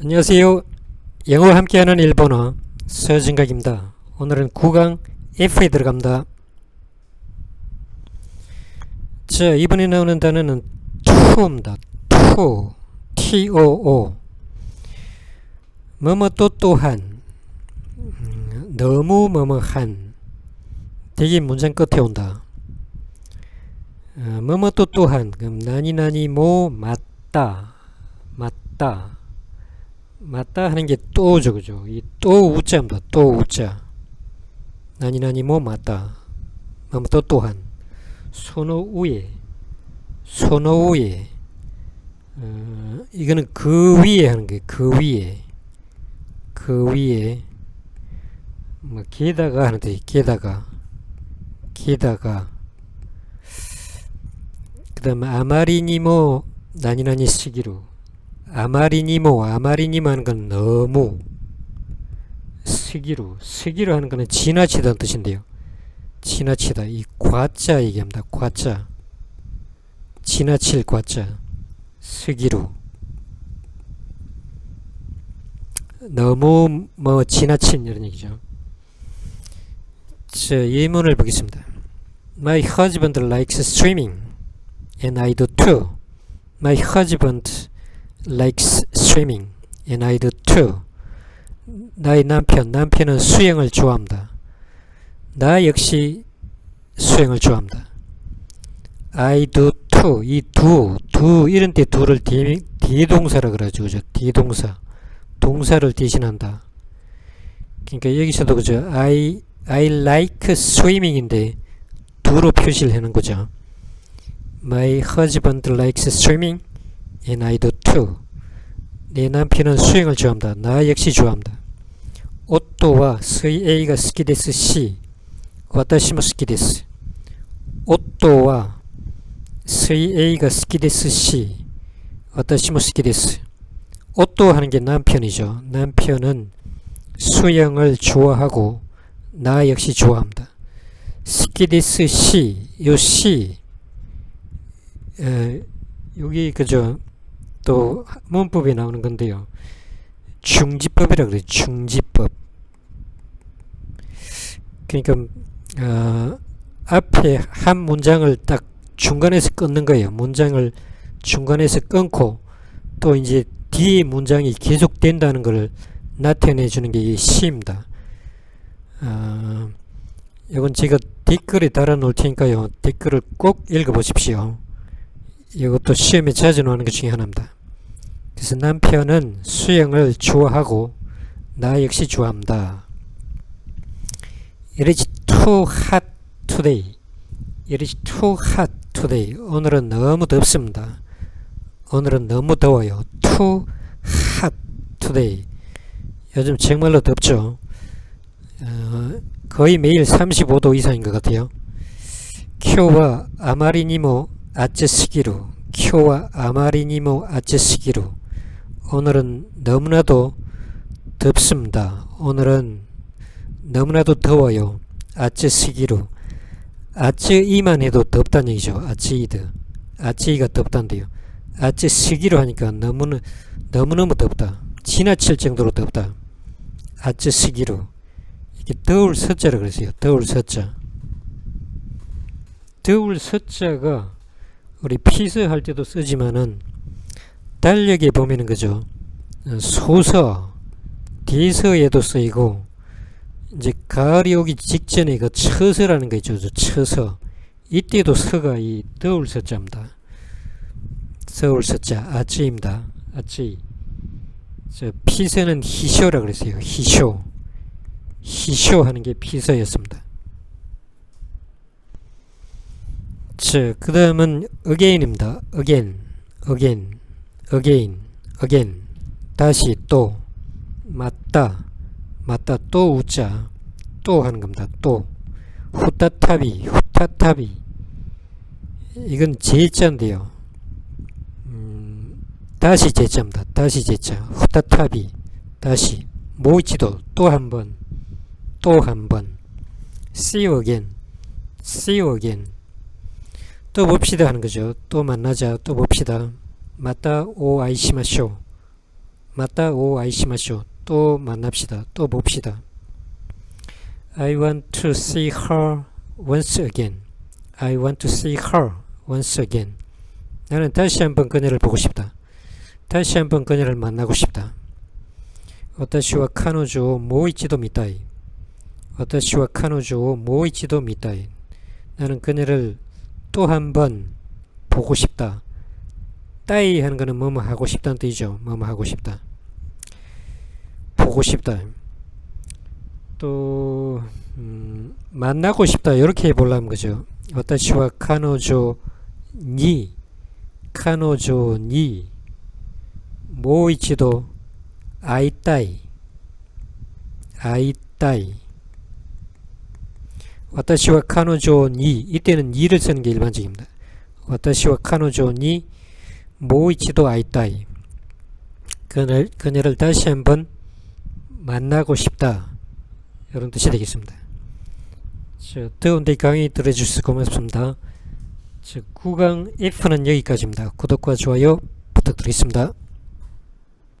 안녕하세요. 영어와 함께하는 일본어 서진각입니다. 오늘은 9강 F에 들어갑니다. 자, 이번에 나오는 단어는 to입니다. to, T-O-O. 뭐뭐 또 또한, 음, 너무 뭐뭐한. 되게 문장 끝에 온다. 어, 뭐뭐 또 또한, 그럼 나니 나니 뭐 맞다, 맞다. 맞다 하는 게 또죠, 그죠? 이 또 우자입니다. 또 우자. 나니 나니 뭐 맞다. 뭐또 또한. 손호 위에. 어, 이거는 그 위에 하는 게 그 위에. 그 위에. 뭐 게다가 하는데 게다가. 게다가. 그 다음에 아마리니모 나니나니 시기로. 아마리니모 아마리니모 하는 건 너무 스기로 스기로 하는 거는 지나치다는 뜻인데요. 지나치다 이 과자 얘기합니다. 과자. 지나칠 과자. 스기로. 너무 뭐 지나친 이런 얘기죠. 자 예문을 보겠습니다. My husband likes swimming and I do too. My husband likes swimming and I do too. 나의 남편, 남편은 수영을 좋아합니다. 나 역시 수영을 좋아합니다. I do too. 이 do, do 이런 때 do를 뒤, 뒤동사라 그러죠. 그죠? 뒤동사. 동사를 대신한다. 그러니까 여기서도 그죠? I, I like swimming인데 do로 표시를 하는 거죠. My husband likes swimming and I do too. 내 남편은 수영을 좋아합니다. 나 역시 좋아합니다. 오또와 스이 A가 스키데스 시 와타시모 스키데스 오또와 스이 A가 스키데스 시 와타시모 스키데스 오또 하는 게 남편이죠. 남편은 수영을 좋아하고 나 역시 좋아합니다. 스키데스 시, 요 시, 에, 여기 그저 또 문법에 나오는 건데요. 중지법이라 그래요. 중지법. 그러니까 어, 앞에 한 문장을 딱 중간에서 끊는 거예요. 문장을 중간에서 끊고 또 이제 뒤에 문장이 계속된다는 것을 나타내 주는 게 이 시입니다. 어, 이건 제가 댓글에 달아 놓을 테니까요. 댓글을 꼭 읽어 보십시오. 이것도 시험에 자주 나오는 것 중에 하나입니다. 그래서 남편은 수영을 좋아하고 나 역시 좋아합니다. It is too hot today. It is too hot today. 오늘은 너무 덥습니다. 오늘은 너무 더워요. Too hot today. 요즘 정말로 덥죠. 어, 거의 매일 35도 이상인 것 같아요. 큐와 아마리니모 아츠스기루 큐와 아마리니모 아츠스기루 오늘은 너무나도 덥습니다. 오늘은 너무나도 더워요. 아츠스기루 아츠이만 해도 덥다는 얘기죠. 아츠이드 아츠이가 덥단데요. 아츠스기루 하니까 너무나, 너무너무 덥다. 지나칠 정도로 덥다. 아츠스기루 이게 더울 서자라 그랬어요. 더울 서자 더울 서자가 우리 피서 할 때도 쓰지만은 달력에 보면은 그죠 소서 디서에도 쓰이고 이제 가을이 오기 직전에 그 처서라는 거 있죠. 처서. 이때도 서가 이 더울 서자입니다. 서울 서자 아찌입니다. 아찌 저 피서는 희쇼라 그랬어요. 희쇼. 희쇼 하는 게 피서였습니다 자, 그 다음은 again입니다. again, again, again, again. 다시 또, 맞다, 맞다, 또 웃자, 또 하는 겁니다. 또. 후타타비, 후타타비. 이건 제자인데요. 음, 다시 제자입니다. 다시 제자. 후타타비, 다시. 모이치도, 또 한 번, 또 한 번. see you again, see you again. 또 봅시다 하는 거죠. 또 만나자. 또 봅시다. 맞다 오 아이시마쇼. 맞다 오 아이시마쇼 또 만납시다 또 봅시다 I want to see her once again I want to see her once again 나는 다시 한번 그녀를 보고 싶다 다시 한번 그녀를 만나고 싶다 私は彼女をもう一度見たい私は彼女をもう一度見たい 나는 그녀를 또 한 번 보고 싶다. 따이 하는 거는 뭐뭐 하고 싶다는 뜻이죠. 뭐뭐 하고 싶다. 보고 싶다. 또 음, 만나고 싶다. 이렇게 해보려면 그죠. 와타시와 카노조니 카노조니 모이치도 뭐 아이따이 아이따이 와타시와 카노조니 이때는 2를 쓰는 게 일반적입니다. 와타시와 카노존이 모이치도 아이타이 그녀를, 그녀를 다시 한번 만나고 싶다 이런 뜻이 되겠습니다. 자, 더운데 강의 들어주셔서 고맙습니다. 자, 9강 F는 여기까지입니다. 구독과 좋아요 부탁드리겠습니다.